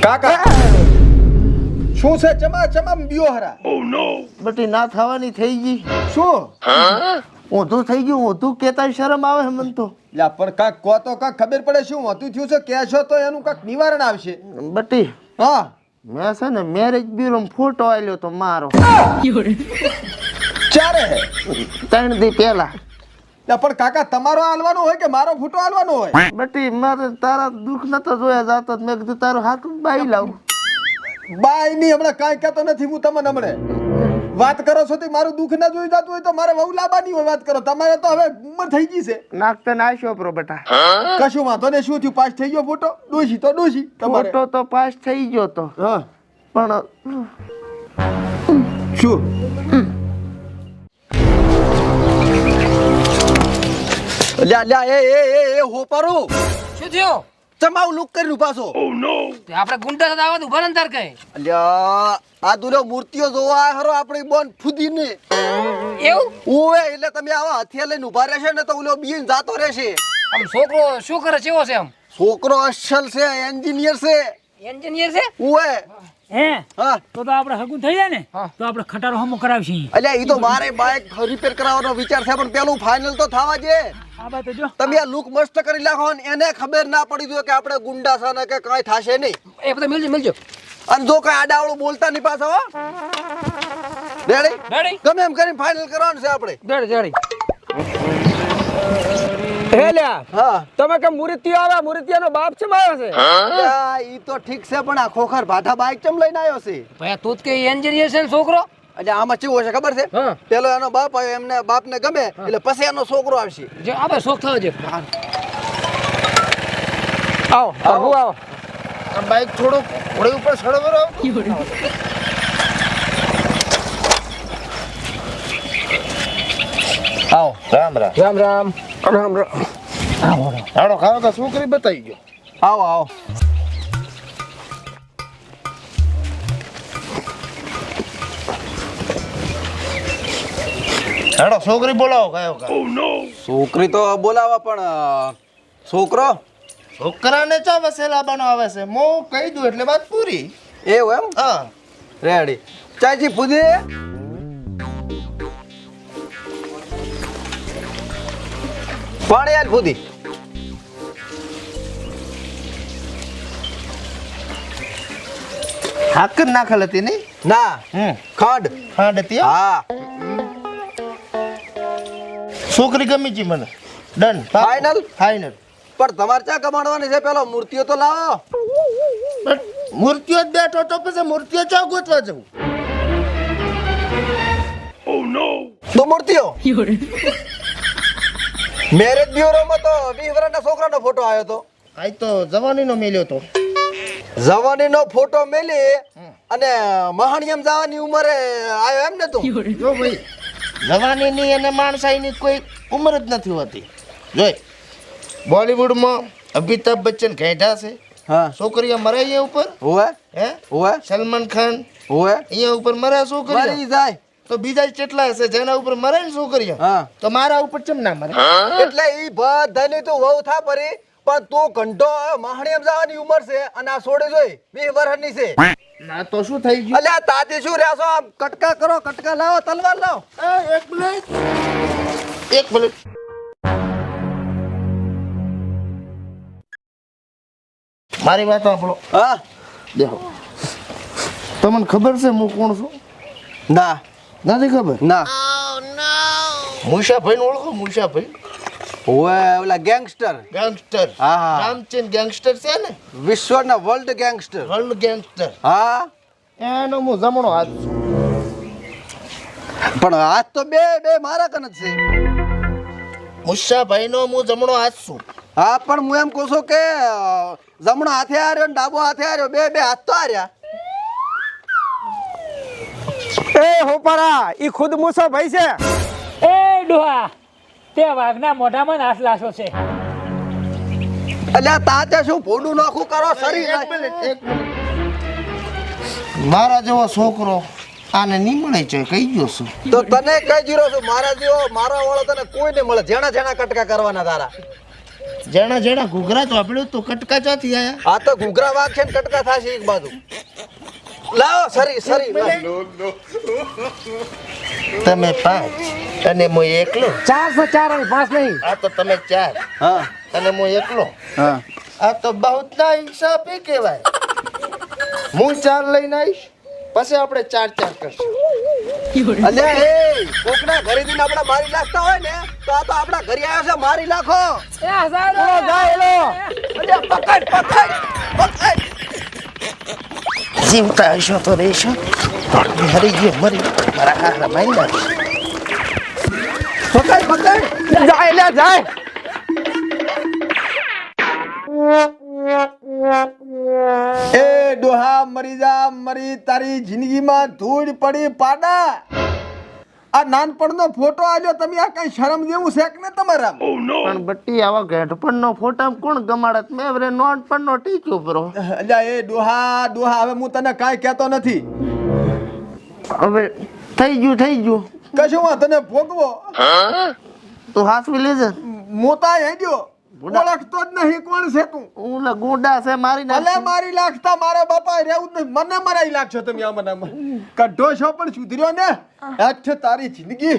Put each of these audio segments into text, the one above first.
કાકા. શું છે? ચમા ચમા બીઓ હરા? બટી ના થવાની થઈ ગઈ. શું? ઊંધું થઈ ગયું ઓધું કેતા શરમ આવે મન તો. લ્યા પણ કાક કો તો કાક ખબર પડે શું હોતું થયું છે? કહેશો તો એનું કાક નિવારણ આવશે. બટી હા. મેં છે ને મેરેજ બ્યુરો ફોટો આલ્યો તો મારો. ચારે ત્રણ દી પહેલા. પણ કાકા તમારો હાલવાનો હોય કે મારો ફોટો હાલવાનો હોય? બટી મારે તારા દુઃખ નતો જોયા જાતો મેં કીધું તારું હાથ બાઈ લાવું. બાયની હમણાં કાંઈ કહેતો નથી હું તમને હમણે. વાત કરો છો તો મારું દુઃખ ના જોઈ જતું હોય તો મારે વહુ લાવવાની હોય વાત કરો. તમારે તો હવે ઉંમર થઈ ગઈ છે. નાખતા નાશો પ્રો બેટા. કશું વાંધો ને શું થયું? પાસ થઈ ગયો ફોટો? દોષી તો દોષી તમારે. ફોટો તો પાસ થઈ ગયો તો. હા. પણ શું? લ્યા લ્યા એ એ એ એ હોપારું શું થયું? ચમાવ લુક કરી ઊભા છો? તે આપણે ગુંડા સાથે આવવા ઊભા ને કઈ. અલ્યા આ દુલો મૂર્તિઓ જોવા હરો આપણી બોન ફુદીને. એવું? ઓએ એટલે તમે આવા હથિયાર લઈને ઊભા રહેશે ને તો ઓલો બીન જાતો રહેશે. આમ છોકરો શું કરે છે એવો છે આમ? છોકરો અસલ છે એન્જિનિયર છે. એન્જિનિયર છે? ઓએ હે? હા. તો તો આપણે હગું થઈ જાય ને તો આપણે ખટારો હમો કરાવશી અલ્યા ઈ તો મારે બાઇક રિપેર કરાવવાનો વિચાર છે પણ પેલું ફાઇનલ તો થવા દે. આ બાત જો. તમે આ લુક મસ્ત કરી ને એને ખબર ના પડી જોઈએ કે આપણે ગુંડા છે ને કે કાંઈ થાશે નહીં. એ બધા મિલજો મિલજો. અને જો કાંઈ આડાવડું બોલતા નહીં પાછો રેડી રેડી ગમે એમ કરીને ફાઇનલ કરવાનું છે આપણે. રેડી રેડી હેલ્યા હા. તમે કે મૂર્તિઓ આવે બાપ છે મારો છે? ઈ તો ઠીક છે પણ આ ખોખર ભાઠા બાઈક ચમ લઈને આવ્યો છે? ભાઈ તું જ કે એન્જિનિયર છે ને છોકરો? એટલે આમાં કેવું હશે ખબર છે? પેલો એનો બાપ આવ્યો એમને બાપને ગમે એટલે પછી એનો છોકરો આવશે. જે શોખ થયો છે આવો હગું આવો. બાઈક થોડુંક ઘોડી ઉપર સળવરો આવો. રામ રામ. રામ રામ. રામ રામ. હાડો ખાવા કા છોકરી બતાવી ગયો. આવો આવો. હેડો છોકરી બોલાવો કયો કા છોકરી તો બોલાવા પણ છોકરો? છોકરાને ચા વસેલા બનાવે છે. મો કહી દઉં એટલે વાત પૂરી. એવું એમ? હા. રેડી. ચાચી પૂજી પાણી યાર પૂધી હાક જ નાખેલ હતી નહીં? ના. હમ. ખંડ. હતી હો. છોકરી ગમી છે મને. ડન. ફાઈનલ ફાઇનલ પણ તમારે ચા કમાડવાની છે? પેલો મૂર્તિઓ તો લાવો. મૂર્તિઓ જ બેઠો તો પછી મૂર્તિઓ ચા ગોતવા જવું? તો મૂર્તિઓ. મેરેજ બ્યુરોમાં તો વીસ વર્ષના છોકરાનો ફોટો આવ્યો તો આજ તો જવાનીનો મેલ્યો તો. જવાનીનો ફોટો મેલી અને મહાણિયમ જવાની ઉંમરે આવ્યો એમ ને તું? જો ભાઈ જવાનીની અને માણસાઈની કોઈ ઉંમર જ નથી હોતી. જોઈ બોલિવૂડમાં અમિતાભ બચ્ચન ઘેઢા છે. હા. છોકરીઓ મરે એ ઉપર? હોવે. હે? હોવે. સલમાન ખાન હોવે. અહીંયા ઉપર મરે છોકરીઓ? મરી જાય. તો બીજા કેટલા હશે? જેના ઉપર મરે ને છોકરીઓ? હા. તો મારા ઉપર ચમ ના મરે? એટલે ઈ બધાની તો વહુ થા પરી પણ તો ઘંટો માહણી જવાની ઉંમર છે અને આ છોડી જોઈ વીસ વર્ષની છે. ના તો શું થઈ ગયું? અલ્યા તાતી શું રહ્યા છો? આમ કટકા કરો કટકા લાવો તલવાર લાવો. એક મિનિટ એક મિનિટ મારી વાત સાંભળો. હા. દેખો. તમને ખબર છે હું કોણ છું? ના. નથી ખબર? ના. મુસાભાઈ ઓળખો મુસાભાઈ હોવે ઓલા ગેંગસ્ટર. ગેંગસ્ટર. હા, હા. રામચંદ ગેંગસ્ટર છે ને? વિશ્વના વર્લ્ડ ગેંગસ્ટર વર્લ્ડ ગેંગસ્ટર હા. એનો હું જમણો હાથ છું. પણ હાથ તો બે બે મારા કન જ છે. મુસાભાઈ નો હું જમણો હાથ છું. હા પણ હું એમ કહું છું કે જમણો હાથે હાર્યો ને ડાબો હાથે હાર્યો બે બે હાથ તો હાર્યા. એ હોપારા ઈ ખુદ મૂસો ભાઈ છે. એ ડોહા તે વાઘના મોઢામાં નાશ લાશો છે. અલ્યા તાતે શું ભોડું નાખું કરો? સરી એક મિનિટ એક મિનિટ. મારા જેવો છોકરો આને નહીં મળે છે કહી ગયો છું? તો તને કઈ જીરો છું? મારા જેવો મારા વાળો તને કોઈ નહીં મળે? જેણા જેણા કટકા કરવાના તારા. જેણા જેણા ઘૂઘરા ચોપડ્યું તું કટકા ચોથી આયા? આ તો ઘૂઘરા વાગ છે ને કટકા થાશે એક બાજુ. લાવો સરી સરી. તમે પાંચ અને હું એકલો. ચાર સો ચાર અને પાંચ નહીં. આ તો તમે ચાર. હા. અને હું એકલો. હા. આ તો બહુત ના હિસાબ કહેવાય. હું ચાર લઈને આવીશ પછી આપણે ચાર ચાર કરશું. અલ્યા એ કોકના ઘરે જઈને આપણે મારી નાખતા હોય ને તો આ તો આપણા ઘરે આવ્યા છે મારી નાખો. અલ્યા પકડ પકડ પકડ. જીવતા હશો તો રહેશો હરી ગયો મરી. મારા હાથમાં મારી નાખીશ પકડ પકડ. જાય, લે, જાય. એ ડોહા, મરી જા, મરી તારી જિંદગીમાં ધૂળ પડી પાડા. આ નાનપણનો ફોટો આલ્યો તમે આ કઈ શરમ જેવું છે કે ને તમારા પણ બટ્ટી આવા ગેઢપણનો ફોટા કોણ ગમાડત મેં હવે નાનપણનો ટીચો બ્રો અલ્યા એ દોહા દોહા હવે હું તને કાઈ કહેતો નથી. હવે થઈ ગયું થઈ ગયું. કશું હું તને ભોગવો. તું હાસવી લેજે. મોતા હેડ્યો. ઓળખતો જ નહીં કોણ છે તું? ઓલા ગુંડા છે મારી ભલે મારી લાગતા મારા બાપા રહેવું જ નહીં મને મરાઈ લાગશો તમે આ મને કઢો છો પણ સુધર્યો ને? હેઠ તારી જિંદગી.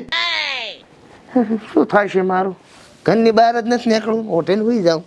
શું થાય છે મારું? ઘરની બહાર જ નથી નીકળવું હોટેલ હોઈ જાઉં.